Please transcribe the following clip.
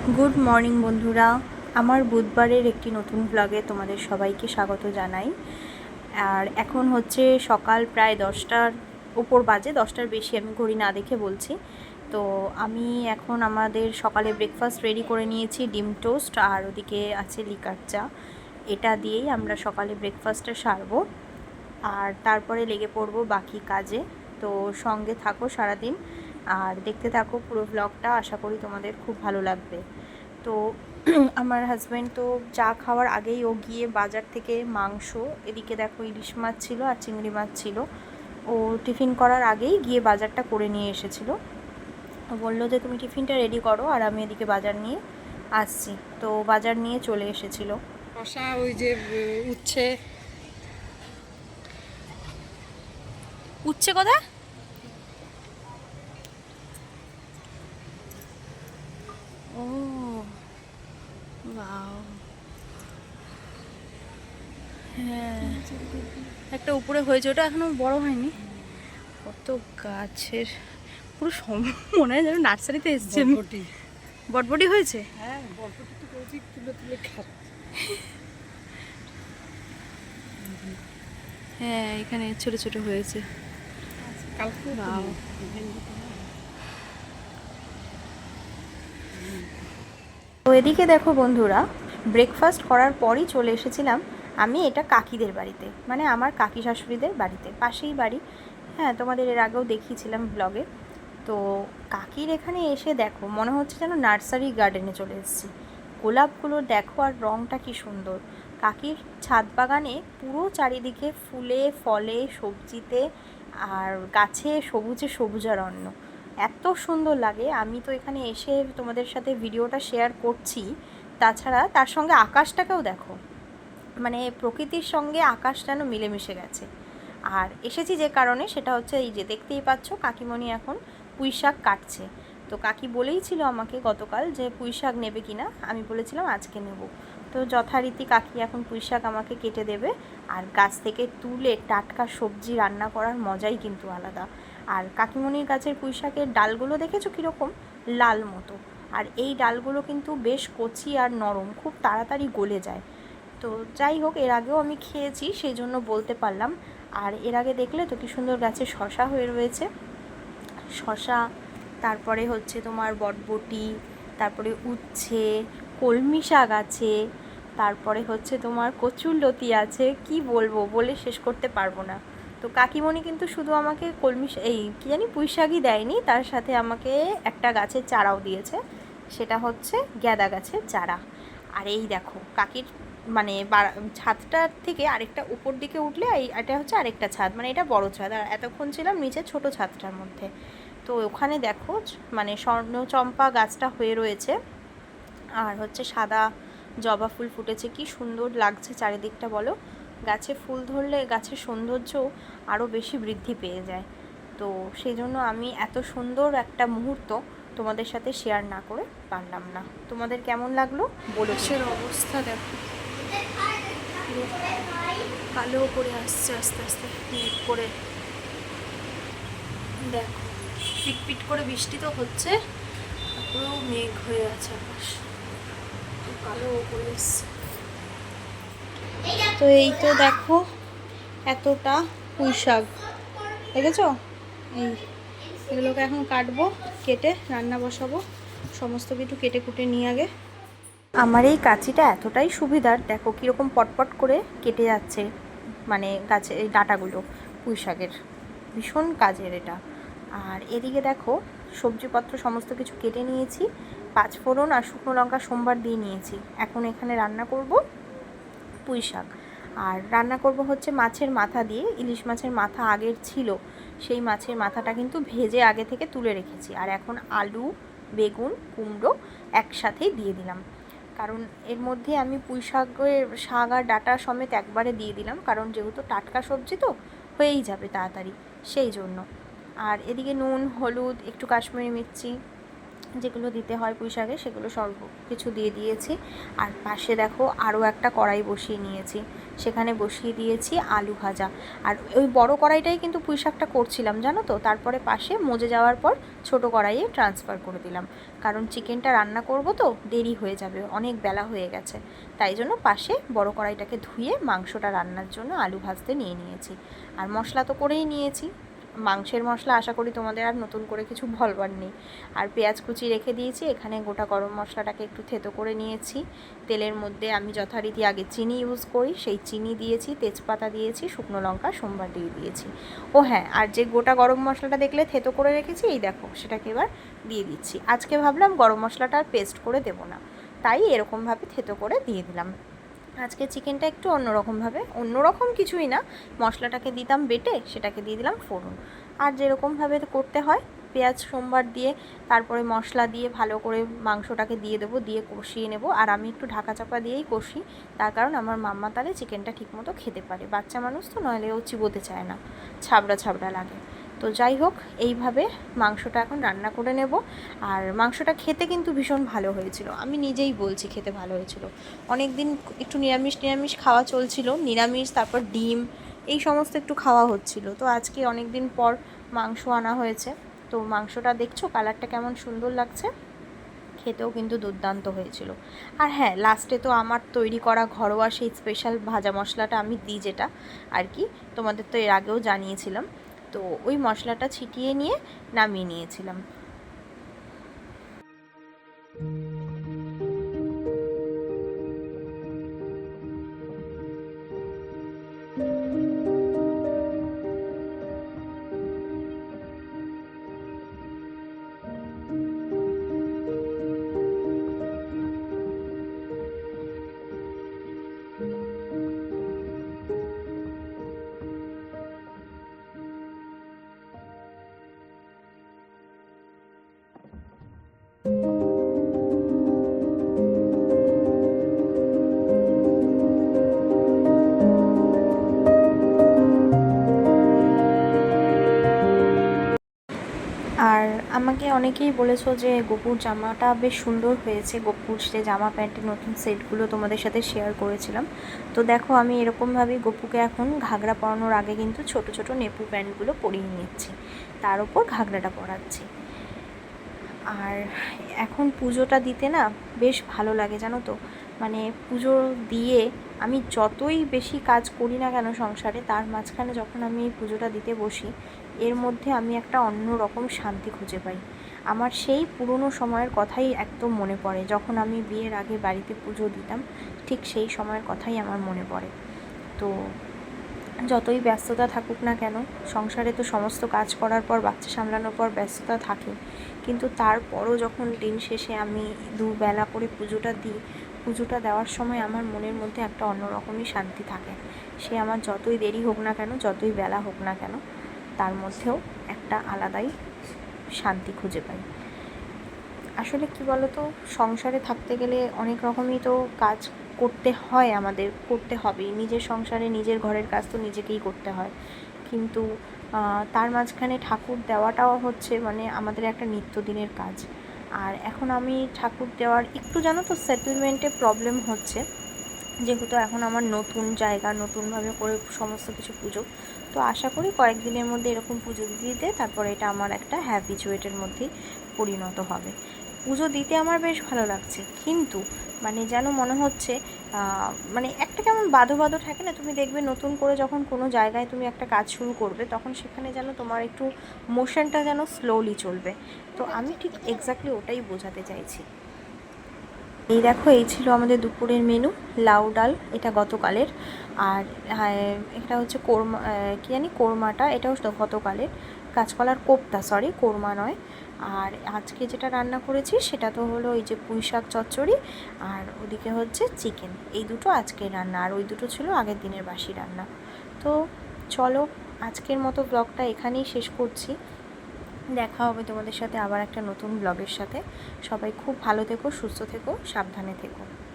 Good morning বন্ধুরা। আমার বুধবারের একটি নতুন ব্লগে তোমাদের সবাইকে স্বাগত জানাই। আর এখন হচ্ছে সকাল প্রায় দশটার উপর বাজে, দশটার বেশি আমি ঘড়ি না দেখে বলছি। তো আমি এখন আমাদের সকালে ব্রেকফাস্ট রেডি করে নিয়েছি, ডিম টোস্ট আর ওদিকে আছে লিকার চা। এটা দিয়েই আমরা সকালে ব্রেকফাস্টটা সারবো। আর তারপরে লেগে পড়ব বাকি কাজে। তো সঙ্গে থাকো সারাদিন। আর দেখতে থাকো পুরো ব্লগটা আশা করি তোমাদের খুব ভালো লাগবে। তো আমার হাজব্যান্ড তো চা খাওয়ার আগেই ও গিয়ে বাজার থেকে মাংস এদিকে দেখো ইলিশ মাছ ছিল আর চিংড়ি মাছ ছিল। ও টিফিন করার আগেই গিয়ে বাজারটা করে নিয়ে এসেছিল। ও বলল যে তুমি টিফিনটা রেডি করো আর আমি এদিকে বাজার নিয়ে আসছি। তো বাজার নিয়ে চলে এসেছিল। শশা ওই যে উচ্ছে। উচ্ছে কোথায়? ও বাও হ্যাঁ। একটা উপরে হয়েছে ওটা এখনও বড় হয়নি। কত গাছের পুরো সম মনে হয় যেন নার্সারিতে এসছে। আমি বটবটি হয়েছে? হ্যাঁ তো রোজই তুলে হ্যাঁ এখানে ছোট ছোট হয়েছে। কালকে Wow. তো এদিকে দেখো বন্ধুরা ব্রেকফাস্ট করার পরই চলে এসেছিলাম আমি এটা কাকিদের বাড়িতে মানে আমার কাকি শাশুড়িদের বাড়িতে, পাশেই বাড়ি। হ্যাঁ তোমাদের এর আগেও দেখিয়েছিলাম ব্লগে তো কাকির এখানে এসে দেখো, মনে হচ্ছে যেন নার্সারি গার্ডেনে চলে এসেছি। গোলাপগুলো দেখো আর রঙটা কি সুন্দর। কাকির ছাদ বাগানে পুরো চারিদিকে ফুলে, ফলে, সবজিতে, আর গাছে সবুজে সবুজারণ্য এত সুন্দর লাগে। আমি তো এখানে এসে তোমাদের সাথে ভিডিওটা শেয়ার করছি। তাছাড়া তার সঙ্গে আকাশটাকেও দেখো। মানে প্রকৃতির সঙ্গে আকাশ যেন মিলেমিশে গেছে। আর এসেছি যে কারণে সেটা হচ্ছে এই যে দেখতেই পাচ্ছ কাকিমণি এখন পুঁই শাক কাটছে। তো কাকি বলেই ছিল আমাকে গতকাল যে পুঁই শাক নেবে কিনা। আমি বলেছিলাম আজকে নেব। তো যথারীতি কাকি এখন পুঁই শাক আমাকে কেটে দেবে। আর গাছ থেকে তুলে টাটকা সবজি রান্না করার মজাই কিন্তু আলাদা। আর কাকিমণির গাছের পুঁই শাকের ডালগুলো দেখেছ কীরকম? লাল মতো। আর এই ডালগুলো কিন্তু বেশ কচি আর নরম, খুব তাড়াতাড়ি গলে যায়। তো যাই হোক, এর আগেও আমি খেয়েছি, সেই জন্য বলতে পারলাম। আর এর আগে দেখলে তো কি সুন্দর গাছে শশা হয়ে রয়েছে। শশা তারপরে হচ্ছে তোমার বটবটি, তারপরে উচ্ছে, কলমি শাক আছে, তারপরে হচ্ছে তোমার কচুরলতি আছে, কি বলব বলে শেষ করতে পারব না। তো কাকিমণি কিন্তু শুধু আমাকে কলমি এই কি জানি পুঁই শাকই দেয়নি, তার সাথে আমাকে একটা গাছের চারাও দিয়েছে, সেটা হচ্ছে গ্যাদা গাছের চারা। আর এই দেখো, কাকির মানে ছাদটার থেকে আরেকটা উপর দিকে উঠলে এই এটা হচ্ছে আরেকটা ছাদ মানে এটা বড় ছাদ, আর এতক্ষণ ছিলাম নিচে ছোট ছাদটার মধ্যে। তো ওখানে দেখো মানে স্বর্ণ চম্পা গাছটা হয়ে রয়েছে, আর হচ্ছে সাদা জবা ফুল ফুটেছে, কি সুন্দর লাগছে চারিদিকটা বলো। গাছে ফুল ধরলে গাছের সৌন্দর্য আরও বেশি বৃদ্ধি পেয়ে যায়। তো সেই জন্য আমি এত সুন্দর একটা মুহূর্ত তোমাদের সাথে শেয়ার না করে পারলাম না। তোমাদের কেমন লাগল? বলো। অবস্থা দেখো। কালো করে আসছে আস্তে আস্তে, মেঘ করে। দেখো পিট পিট করে বৃষ্টি তো হচ্ছে আর পুরো মেঘ হয়ে আছে আকাশ। কালো করে এসছে। তো এই তো দেখো এতটা পুঁই শাক। দেখেছ? এই এগুলোকে এখন কাটবো, কেটে রান্না বসাবো, সমস্ত কিছু কেটে কুটে নিয়ে আগে। আমার এই কাঁচিটা এতটাই সুবিধার, দেখো কীরকম পটপট করে কেটে যাচ্ছে মানে গাছে এই ডাঁটাগুলো, পুঁই শাকের। ভীষণ কাজের এটা। আর এদিকে দেখো সবজিপত্র সমস্ত কিছু কেটে নিয়েছি পাঁচ ফোড়ন আর শুকনো লঙ্কা সোমবার দিয়ে নিয়েছি। এখন এখানে রান্না করব। পুঁই শাক। আর রান্না করব হচ্ছে মাছের মাথা দিয়ে। ইলিশ মাছের মাথা আগের ছিল, সেই মাছের মাথাটা কিন্তু ভেজে আগে থেকে তুলে রেখেছি। আর এখন আলু, বেগুন, কুমড়ো একসাথেই দিয়ে দিলাম। কারণ এর মধ্যে আমি পুঁই শাকের শাক আর ডাটা সমেত একবারে দিয়ে দিলাম। কারণ যেহেতু টাটকা সবজি তো, হয়েই যাবে তাড়াতাড়ি, সেই জন্য। আর এদিকে নুন, হলুদ, একটু কাশ্মীরি মির্চি যেগুলো দিতে হয় পুঁই শাকে সেগুলো সব কিছু দিয়ে দিয়েছি। আর পাশে দেখো আরও একটা কড়াই বসিয়ে নিয়েছি। সেখানে বসিয়ে দিয়েছি আলু ভাজা। আর ওই বড় কড়াইটাই কিন্তু পুঁই শাকটা করছিলাম, জানো তো? তারপরে পাশে মজে যাওয়ার পর ছোট কড়াইয়ে ট্রান্সফার করে দিলাম। কারণ চিকেনটা রান্না করব তো, দেরি হয়ে যাবে, অনেক বেলা হয়ে গেছে। তাই জন্য পাশে বড় কড়াইটাকে ধুয়ে মাংসটা রান্নার জন্য আলু ভাজতে নিয়ে নিয়েছি। আর মশলা তো করেই নিয়েছি। মাংসের মশলা আশা করি তোমাদের আর নতুন করে কিছু বলবার নেই। আর পেঁয়াজ কুচি রেখে দিয়েছি, এখানে গোটা গরম মশলাটাকে একটু থেতো করে নিয়েছি। তেলের মধ্যে আমি যথারীতি আগে চিনি ইউজ করি, সেই চিনি দিয়েছি, তেজপাতা দিয়েছি, শুকনো লঙ্কা, সোমবার দিয়ে দিয়েছি। ও হ্যাঁ আর যে গোটা গরম মশলাটা দেখলে থেতো করে রেখেছি, এই দেখো, সেটাকে এবার দিয়ে দিচ্ছি। আজকে ভাবলাম গরম মশলাটা আর পেস্ট করে দেবো না। তাই এরকমভাবে থেতো করে দিয়ে দিলাম। আজকে চিকেনটা একটু অন্যরকমভাবে, অন্যরকম কিছুই না। মশলাটাকে দিতাম বেটে, সেটাকে দিয়ে দিলাম ফোড়ন। আর যেরকমভাবে করতে হয়, পেঁয়াজ, সোমবার দিয়ে, তারপরে মশলা দিয়ে ভালো করে মাংসটাকে দিয়ে দেবো, দিয়ে কষিয়ে নেব। আর আমি একটু ঢাকা চাপা দিয়েই কষি, তার কারণ আমার মাম্মা তালে চিকেনটা ঠিকমতো খেতে পারে। বাচ্চা মানুষ তো, নইলে ও চিবোতে চায় না। ছাবড়া ছাবড়া লাগে। তো যাই হোক, এইভাবে মাংসটা এখন রান্না করে নেব। আর মাংসটা খেতে কিন্তু ভীষণ ভালো হয়েছিল। আমি নিজেই বলছি খেতে ভালো হয়েছিল। অনেক দিন একটু নিরামিষ নিরামিষ খাওয়া চলছিল। নিরামিষ, তারপর ডিম, এই সমস্ত একটু খাওয়া হচ্ছিল। তো আজকে অনেক দিন পর মাংস আনা হয়েছে। তো মাংসটা দেখছ, কালারটা কেমন সুন্দর লাগছে? খেতেও কিন্তু দুর্দান্ত হয়েছিল। আর হ্যাঁ লাস্টে তো আমার তৈরি করা ঘরোয়া সেই স্পেশাল ভাজা মশলাটা আমি দিই যেটা, আর কি। তোমাদের তো এর আগেও জানিয়েছিলাম। তো ওই মশলাটা ছিটিয়ে নিয়ে নামিয়ে নিয়েছিলাম। আর আমাকে অনেকেই বলেছ যে গোপুর জামাটা বেশ সুন্দর হয়েছে। গোপুর যে জামা প্যান্টের নতুন সেটগুলো তোমাদের সাথে শেয়ার করেছিলাম। তো দেখো, আমি এরকমভাবেই গোপুকে এখন ঘাগরা পরানোর আগে কিন্তু ছোট ছোট নেপু প্যান্টগুলো পরিয়ে নিচ্ছি। তার উপর ঘাগরাটা পরাচ্ছি। আর এখন পুজোটা দিতে না বেশ ভালো লাগে, জানো তো? মানে পুজো দিয়ে আমি যতই বেশি কাজ করি না কেন সংসারে, তার মাঝখানে যখন আমি পুজোটা দিতে বসি এর মধ্যে আমি একটা অন্য রকম শান্তি খুঁজে পাই। আমার সেই পুরনো সময়ের কথাই একদম মনে পড়ে। যখন আমি বিয়ের আগে বাড়িতে পুজো দিতাম, ঠিক সেই সময়ের কথাই আমার মনে পড়ে। তো যতই ব্যস্ততা থাকুক না কেন, সংসারে তো সমস্ত কাজ করার পর, বাচ্চা সামলানোর পর ব্যস্ততা থাকে। কিন্তু তারপরও যখন দিন শেষে আমি দুবেলা করে পুজোটা দিই, পুজোটা দেওয়ার সময় আমার মনের মধ্যে একটা অন্যরকমই শান্তি থাকে। সে আমার যতই দেরি হোক না কেন, যতই বেলা হোক না কেন তার মধ্যেও একটা আলাদাই শান্তি খুঁজে পাই। আসলে কি বলতো, সংসারে থাকতে গেলে অনেক রকমই তো কাজ করতে হয় আমাদের, করতে হবেই নিজের সংসারে নিজের ঘরের কাজ তো নিজেকেই করতে হয়। কিন্তু তার মাঝখানে ঠাকুর দেওয়াটাও হচ্ছে মানে আমাদের একটা নিত্যদিনের কাজ। আর এখন আমি ঠাকুর দেওয়ার একটু জানো তো সেটেলমেন্টে প্রবলেম হচ্ছে। যেহেতু এখন আমার নতুন জায়গা, নতুনভাবে করে সমস্ত কিছু পুজো। তো আশা করি কয়েকদিনের মধ্যে এরকম পুজো দিতে দিতে তারপরে এটা আমার একটা হ্যাবিচুয়েটের মধ্যে পরিণত হবে। পুজো দিতে আমার বেশ ভালো লাগছে। কিন্তু মানে যেন মনে হচ্ছে মানে একটা কেমন বাধো বাধো থাকে না? তুমি দেখবে নতুন করে যখন কোনো জায়গায় তুমি একটা কাজ শুরু করবে, তখন সেখানে যেন তোমার একটু মোশনটা যেন স্লোলি চলবে। তো আমি ঠিক এক্স্যাক্টলি ওটাই বোঝাতে চাইছি। এই দেখো এই ছিল আমাদের দুপুরের মেনু লাউ ডাল এটা গতকালের। আর হ্যাঁ, এটা হচ্ছে কোরমা কী জানি কোরমাটা এটাও গতকালের। কাঁচকলার কোপ্তা সরি কোরমা নয়। আর আজকে যেটা রান্না করেছি সেটা তো হলো এই যে পুঁই শাক চচ্চড়ি আর ওদিকে হচ্ছে চিকেন। এই দুটো আজকের রান্না আর ওই দুটো ছিল আগের দিনের বাসি রান্না। তো চলো আজকের মতো ব্লগটা এখানেই শেষ করছি। দেখা হবে তোমাদের সাথে আবার একটা নতুন ব্লগের সাথে। সবাই খুব ভালো থেকো, সুস্থ থেকো, সাবধানে থেকো।